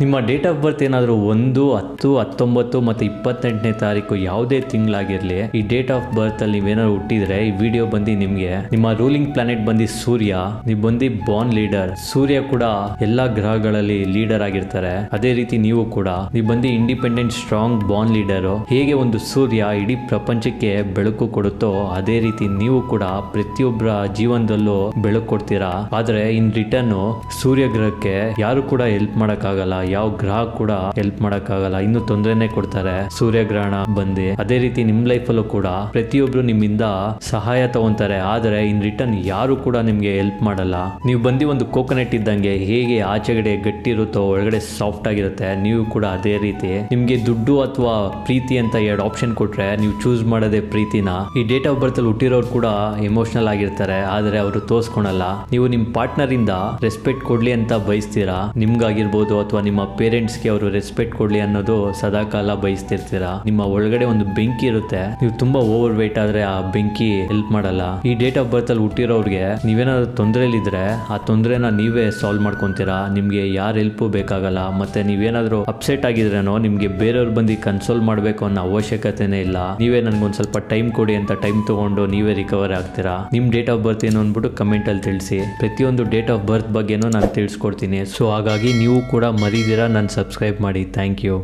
ನಿಮ್ಮ date of birth ಏನಾದರೂ ಒಂದು, ಹತ್ತು, ಹತ್ತೊಂಬತ್ತು ಮತ್ತು ಇಪ್ಪತ್ತೆಂಟನೇ ತಾರೀಕು ಯಾವುದೇ ತಿಂಗಳಾಗಿರಲಿ, ಈ ಡೇಟ್ ಆಫ್ ಬರ್ತ್ ಅಲ್ಲಿ ನೀವೇನಾದ್ರು ಹುಟ್ಟಿದ್ರೆ, ಈ ವಿಡಿಯೋ ಬಂದು ನಿಮಗೆ, ನಿಮ್ಮ ರೂಲಿಂಗ್ ಪ್ಲಾನೆಟ್ ಬಂದು ಸೂರ್ಯ, ನೀವು ಬಂದು ಬಾರ್ನ್ ಲೀಡರ್ ಸೂರ್ಯ ಕೂಡ ಎಲ್ಲಾ ಗ್ರಹಗಳಲ್ಲಿ ಲೀಡರ್ ಆಗಿರ್ತಾರೆ. ಅದೇ ರೀತಿ ನೀವು ಕೂಡ, ನೀವು ಬಂದು ಇಂಡಿಪೆಂಡೆಂಟ್ ಸ್ಟ್ರಾಂಗ್ ಬಾರ್ನ್ ಲೀಡರು ಹೇಗೆ ಒಂದು ಸೂರ್ಯ ಇಡೀ ಪ್ರಪಂಚಕ್ಕೆ ಬೆಳಕು ಕೊಡುತ್ತೋ, ಅದೇ ರೀತಿ ನೀವು ಕೂಡ ಪ್ರತಿಯೊಬ್ಬರ ಜೀವನದಲ್ಲೂ ಬೆಳಕು ಕೊಡ್ತೀರಾ. ಆದ್ರೆ ಇನ್ ರಿಟರ್ನ್ ಸೂರ್ಯ ಗ್ರಹಕ್ಕೆ ಯಾರು ಕೂಡ ಹೆಲ್ಪ್ ಮಾಡಕ್ಕಾಗಲ್ಲ ಯಾವ ಗ್ರಹ ಕೂಡ ಹೆಲ್ಪ್ ಮಾಡೋಕ್ಕಾಗಲ್ಲ. ಇನ್ನು ತೊಂದರೆನೆ ಕೊಡ್ತಾರೆ. ಸೂರ್ಯಗ್ರಹಣ ಬಂದು. ಅದೇ ರೀತಿ ನಿಮ್ ಲೈಫ್ ಅಲ್ಲೂ ಕೂಡ ಪ್ರತಿಯೊಬ್ರು ನಿಮ್ಮಿಂದ ಸಹಾಯ ತಗೊಂತಾರೆ. ಆದ್ರೆ ಇನ್ ರಿಟರ್ನ್ ಯಾರು ಕೂಡ ನಿಮ್ಗೆ ಹೆಲ್ಪ್ ಮಾಡಲ್ಲ. ನೀವು ಬಂದಿ ಒಂದು ಕೋಕೋನಟ್ ಇದ್ದಂಗೆ ಹೇಗೆ ಆಚೆಗಡೆ ಗಟ್ಟಿ ಇರುತ್ತೋ, ಒಳಗಡೆ ಸಾಫ್ಟ್ ಆಗಿರುತ್ತೆ, ನೀವು ಕೂಡ ಅದೇ ರೀತಿ. ನಿಮ್ಗೆ ದುಡ್ಡು ಅಥವಾ ಪ್ರೀತಿ ಅಂತ ಎರಡು ಆಪ್ಷನ್ ಕೊಟ್ರೆ ನೀವು ಚೂಸ್ ಮಾಡೋದೇ ಪ್ರೀತಿನ. ಈ ಡೇಟ್ ಆಫ್ ಬರ್ತ್ ಅಲ್ಲಿ ಹುಟ್ಟಿರೋರು ಕೂಡ ಎಮೋಷನಲ್ ಆಗಿರ್ತಾರೆ. ಆದ್ರೆ ಅವರು ತೋರ್ಸ್ಕೊಳಲ್ಲ. ನೀವು ನಿಮ್ಮ ಪಾರ್ಟ್ನರ್ ಇಂದ ರೆಸ್ಪೆಕ್ಟ್ ಕೊಡ್ಲಿ ಅಂತ ಬಯಸ್ತೀರಾ? ನಿಮ್ಗಾಗಿರ್ಬೋದು ಅಥವಾ ನಿಮ್ಮ ಪೇರೆಂಟ್ಸ್ಗೆ ಅವರು ರೆಸ್ಪೆಕ್ಟ್ ಕೊಡ್ಲಿ ಅನ್ನೋದು ಸದಾಕಾಲ ಬಯಸ್ತಿರ್ತೀರಾ? ನಿಮ್ಮ ಒಳಗಡೆ ಒಂದು ಬೆಂಕಿ ಇರುತ್ತೆ, ನೀವು ತುಂಬಾ ಓವರ್ ವೇಟ್ ಆದ್ರೆ ಆ ಬೆಂಕಿ ಹೆಲ್ಪ್ ಮಾಡಲ್ಲ. ಈ ಡೇಟ್ ಆಫ್ ಬರ್ತ್ ಅಲ್ಲಿ ಹುಟ್ಟಿರೋರ್ಗೆ ನೀವೇನಾದ್ರು ತೊಂದರೆಲಿದ್ರೆ ಆ ತೊಂದರೆನ ನೀವೇ ಸಾಲ್ವ್ ಮಾಡ್ಕೊಂತೀರಾ? ನಿಮ್ಗೆ ಯಾರು ಹೆಲ್ಪ್ ಬೇಕಾಗಲ್ಲ. ಮತ್ತೆ ನೀವೇನಾದ್ರೂ ಅಪ್ಸೆಟ್ ಆಗಿದ್ರೇನೋ ನಿಮ್ಗೆ ಬೇರೆಯವ್ರು ಬಂದು ಕನ್ಸೋಲ್ ಮಾಡಬೇಕು ಅನ್ನೋ ಅವಶ್ಯಕತೆನೇ ಇಲ್ಲ. ನೀವೇ ನನ್ಗೊಂದ್ ಸ್ವಲ್ಪ ಟೈಮ್ ಕೊಡಿ ಅಂತ ಟೈಮ್ ತಗೊಂಡು ನೀವೇ ರಿಕವರ್ ಆಗ್ತೀರಾ? ನಿಮ್ ಡೇಟ್ ಆಫ್ ಬರ್ತ್ ಏನು ಅಂದ್ಬಿಟ್ಟು ಕಮೆಂಟ್ ಅಲ್ಲಿ ತಿಳಿಸಿ. ಪ್ರತಿಯೊಂದು ಡೇಟ್ ಆಫ್ ಬರ್ತ್ ಬಗ್ಗೆನೂ ನಾನು ತಿಳಿಸ್ಕೊಡ್ತೀನಿ. ಸೊ ಹಾಗಾಗಿ ನೀವು ಕೂಡ ಮರಿದಿರಾ ನಾನು ಸಬ್ಸ್ಕ್ರೈಬ್ ಮಾಡಿ. Thank you